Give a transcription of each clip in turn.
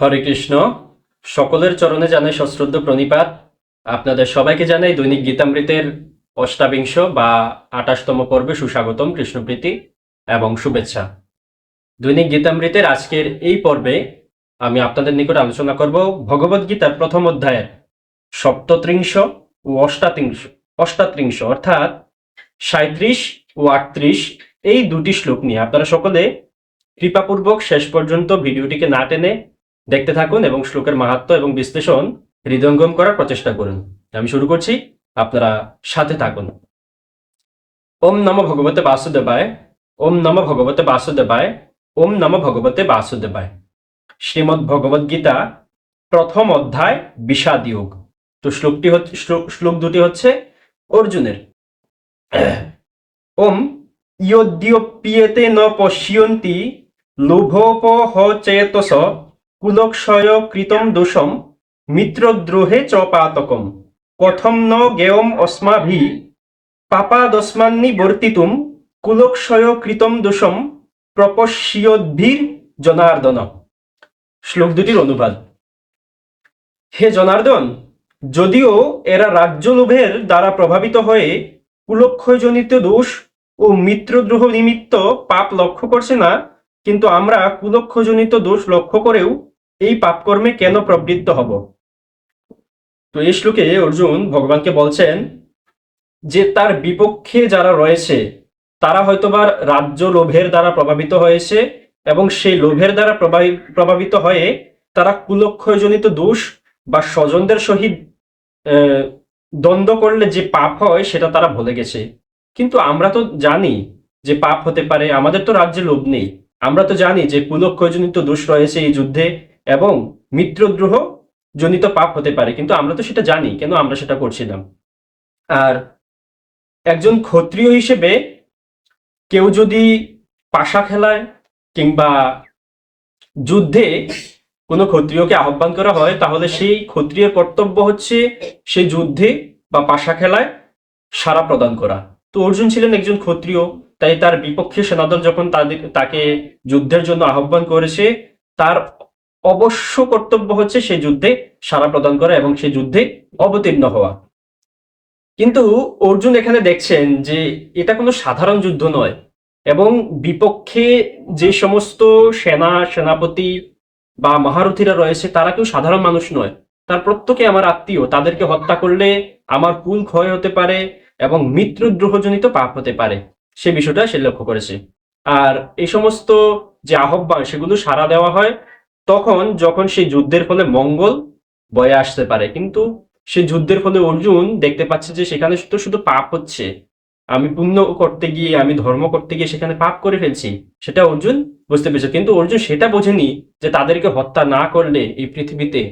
হরে কৃষ্ণ। সকলের চরণে জানাই সশ্রদ্ধ প্রণিপাত। আপনাদের সবাইকে জানাই দৈনিক গীতামৃতের অষ্টাবিংশ বা আঠাশতম পর্বে সুস্বাগতম কৃষ্ণপ্রীতি এবং শুভেচ্ছা। দৈনিক গীতামৃতের আজকের এই পর্বে আমি আপনাদের নিকট আলোচনা করব ভগবদ গীতার প্রথম অধ্যায়ের সপ্তত্রিংশ ও অষ্টাত্রিংশ অষ্টাত্রিংশ অর্থাৎ সাঁত্রিশ ও আটত্রিশ এই দুটি শ্লোক নিয়ে। আপনারা সকলে কৃপাপূর্বক শেষ পর্যন্ত ভিডিওটিকে না টেনে দেখতে থাকুন এবং শ্লোকের মাহাত্ম এবং বিশ্লেষণ হৃদয়ঙ্গম করার প্রচেষ্টা করুন। আমি শুরু করছি, আপনারা সাথে থাকুন। ওম নম ভগবতে বাসুদেবায়, ওম নম ভগবতে বাসুদেবায়, ওম নম ভগবতে বাসুদেবায়। শ্রীমদ্ ভগবদ গীতা প্রথম অধ্যায়, বিষাদ যোগ। তো শ্লোকটি হচ্ছে, শ্লোক দুটি হচ্ছে অর্জুনের। ওম ইয়োদ্যোপ্যেতে ন পশ্যন্তি লোভোপহ চেতস কুলক্ষয় কৃতম দোষম, মিত্রদ্রোহে চ পাতকম কথম ন জ্ঞেয়ম অস্মাভি পাপাদস্মান্নি বর্তিতুম কুলক্ষয় কৃতম দোষম প্রপশ্যদ্ভির জনার্দন। শ্লোক দুটির অনুবাদ। হে জনার্দন, যদিও এরা রাজ্য লোভের দ্বারা প্রভাবিত হয়ে কুলক্ষয়জনিত দোষ ও মিত্রদ্রোহ নিমিত্ত পাপ লক্ষ্য করছে না, কিন্তু আমরা কুলক্ষজনিত দোষ লক্ষ্য করেও এই পাপকর্মে কেন প্রবৃত্ত হব? তো এই শ্লোকে অর্জুন ভগবানকে বলছেন যে, তার বিপক্ষে যারা রয়েছে, তারা হয়তোবা রাজ্য লোভের দ্বারা প্রভাবিত হয়েছে এবং সেই লোভের দ্বারা প্রভাবি- প্রভাবিত হয়ে তারা কুলক্ষয়জনিত দোষ বা স্বজনদের সহিত দ্বন্দ্ব করলে যে পাপ হয়, সেটা তারা ভুলে গেছে। কিন্তু আমরা তো জানি যে পাপ হতে পারে, আমাদের তো রাজ্যে লোভ নেই। আমরা তো জানি যে কুলক্ষয়জনিত দোষ রয়েছে এই যুদ্ধে। এবং মিত্রদ্রোহ জনিত পাপ হতে পারে, কিন্তু আমরা তো সেটা জানি, কেন আমরা সেটা করছিলাম? আর একজন ক্ষত্রিয় হিসেবে কেউ যদি পাশা খেলায় কিংবা যুদ্ধে কোনো ক্ষত্রিয়কে আহ্বান করা হয়, তাহলে সেই ক্ষত্রিয়ের কর্তব্য হচ্ছে সেই যুদ্ধে বা পাশা খেলায় সাড়া প্রদান করা। তো অর্জুন ছিলেন একজন ক্ষত্রিয়, তাই তার বিপক্ষে সেনাদল যখন তাদের, তাকে যুদ্ধের জন্য আহ্বান করেছে, তার অবশ্য কর্তব্য হচ্ছে সেই যুদ্ধে সাড়া প্রদান করা এবং সেই যুদ্ধে অবতীর্ণ হওয়া। কিন্তু অর্জুন এখানে দেখছেন যে এটা কোনো সাধারণ যুদ্ধ নয় এবং বিপক্ষে যে সমস্ত সেনা, সেনাপতি বা মহারথীরা রয়েছে, তারা কেউ সাধারণ মানুষ নয়। তার প্রত্যেকে আমার আত্মীয়, তাদেরকে হত্যা করলে আমার কুল ক্ষয় হতে পারে এবং মৃত্যুদ্রোহজনিত পাপ হতে পারে। সে বিষয়টা সে লক্ষ্য করেছে। আর এই সমস্ত যে আহ্বান, সেগুলো সাড়া দেওয়া হয় তখন যখন সেই যুদ্ধের ফলে মঙ্গল বয়ে আসতে পারে, কিন্তু সেই যুদ্ধের ফলে অর্জুন দেখতে পাচ্ছে যে সেখানে শুধু শুধু পাপ হচ্ছে। আমি পুণ্য করতে গিয়ে, আমি ধর্ম করতে গিয়ে সেখানে পাপ করে ফেলছি, সেটা অর্জুন বুঝতে পেরেছে। কিন্তু অর্জুন সেটা বোঝেনি যে তাদেরকে হত্যা না করলে এই পৃথিবীতে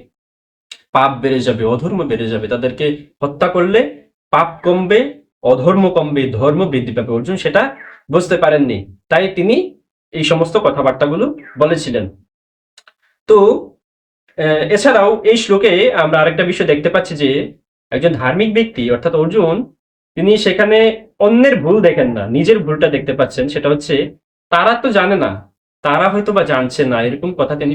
পাপ বেড়ে যাবে, অধর্ম বেড়ে যাবে। তাদেরকে হত্যা করলে পাপ কমবে, অধর্ম কমবে, ধর্ম বৃদ্ধি পাবে। অর্জুন সেটা বুঝতে পারেননি। তাই তিনি এই সমস্ত কথাবার্তাগুলো বলেছিলেন। তো এছাড়াও এই শ্লোকে আমরা আরেকটা বিষয় দেখতে পাচ্ছি যে, একজন ধার্মিক ব্যক্তি, অর্থাৎ অর্জুন, তিনি সেখানে অন্যের ভুল দেখেন না, নিজের ভুলটা দেখতে পাচ্ছেন, সেটা হচ্ছে তারা তো জানে না, তারা হয়তো বা জানছে না, এরকম কথা তিনি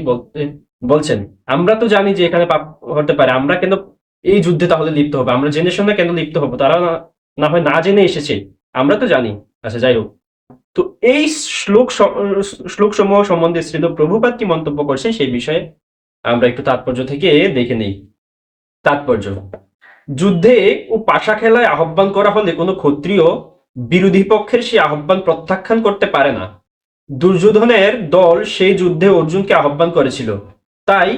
বলছেন। আমরা তো জানি যে এখানে পাপ হতে পারে, আমরা কেন এই যুদ্ধে তাহলে লিপ্ত হবে, আমরা জেনে শুনে কেন লিপ্ত হব, তারা না হয় না জেনে এসেছে, আমরা তো জানি। আচ্ছা যাই হোক। তো এই শ্লোক শ্লোক সমূহ সম্বন্ধে শ্রীল প্রভুপাত কি মন্তব্য করছে সেই বিষয়ে আমরা একটু তাৎপর্য থেকে দেখে নেই। তাৎপর্য, যুদ্ধে ও পাশা খেলায় আহ্বান করা হলে কোনো ক্ষত্রিয় বিরোধী পক্ষের সেই আহ্বান প্রত্যাখ্যান করতে পারে না। দুর্যোধনের দল সেই যুদ্ধে অর্জুনকে আহ্বান করেছিল। তাই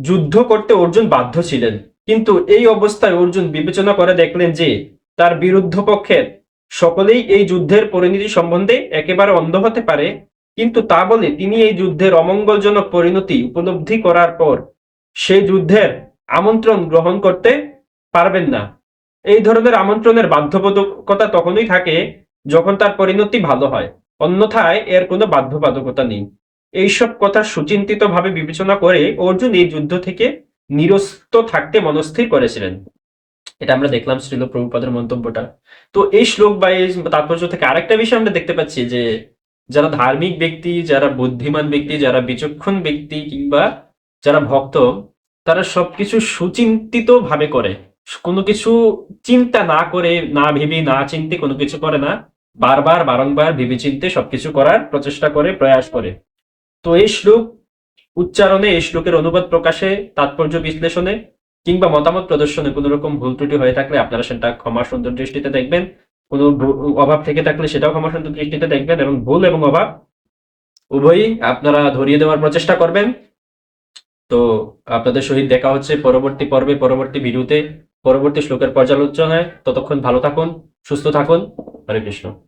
যুদ্ধ করতে অর্জুন বাধ্য ছিলেন। কিন্তু এই অবস্থায় অর্জুন বিবেচনা করে দেখলেন যে তার বিরুদ্ধ পক্ষের সকলেই এই যুদ্ধের পরিণতি সম্বন্ধে একেবারে অন্ধ হতে পারে, কিন্তু তা বলে তিনি এই যুদ্ধের অমঙ্গলজনক পরিণতি উপলব্ধি করার পর সেই যুদ্ধের আমন্ত্রণ গ্রহণ করতে পারবেন না। এই ধরনের আমন্ত্রণের বাধ্যবাধকতা তখনই থাকে যখন তার পরিণতি ভালো হয়, অন্যথায় এর কোনো বাধ্যবাধকতা নেই। এইসব কথা সুচিন্তিত ভাবে বিবেচনা করে অর্জুন এই যুদ্ধ থেকে নিরস্ত থাকতে মনস্থির করেছিলেন। এটা আমরা দেখলাম শ্রীল প্রভুপাদের মন্তব্যটা। তো এই শ্লোক বা এই তাৎপর্য থেকে আরেকটা বিষয় আমরা দেখতে পাচ্ছি যে, যারা ধার্মিক ব্যক্তি, যারা বুদ্ধিমান ব্যক্তি, যারা বিচক্ষণ ব্যক্তি কিংবা যারা ভক্ত, তারা সবকিছু সুচিন্তিত ভাবে করে। কোনো কিছু চিন্তা না করে, না ভেবে, না চিন্তে কোনো কিছু করে না। বারবার, বারংবার ভেবে চিন্তে সবকিছু করার প্রচেষ্টা করে, প্রয়াস করে। তো এই শ্লোক উচ্চারণে, এই শ্লোকের অনুবাদ প্রকাশে, তাৎপর্য বিশ্লেষণে কিংবা মতামত প্রদর্শনে কোনো রকম ভুল ত্রুটি হয়ে থাকলে আপনারা সেটা ক্ষমা সুন্দর দৃষ্টিতে দেখবেন। কোনো অভাব থেকে থাকলে সেটাও ক্ষমা সুন্দর দৃষ্টিতে দেখবেন এবং ভুল এবং অভাব উভয়ই আপনারা ধরিয়ে দেওয়ার প্রচেষ্টা করবেন। তো আপনাদের সহিত দেখা হচ্ছে পরবর্তী পর্বে, পরবর্তী ভিডিওতে, পরবর্তী শ্লোকের পর্যালোচনায়। ততক্ষণ ভালো থাকুন, সুস্থ থাকুন। হরে কৃষ্ণ।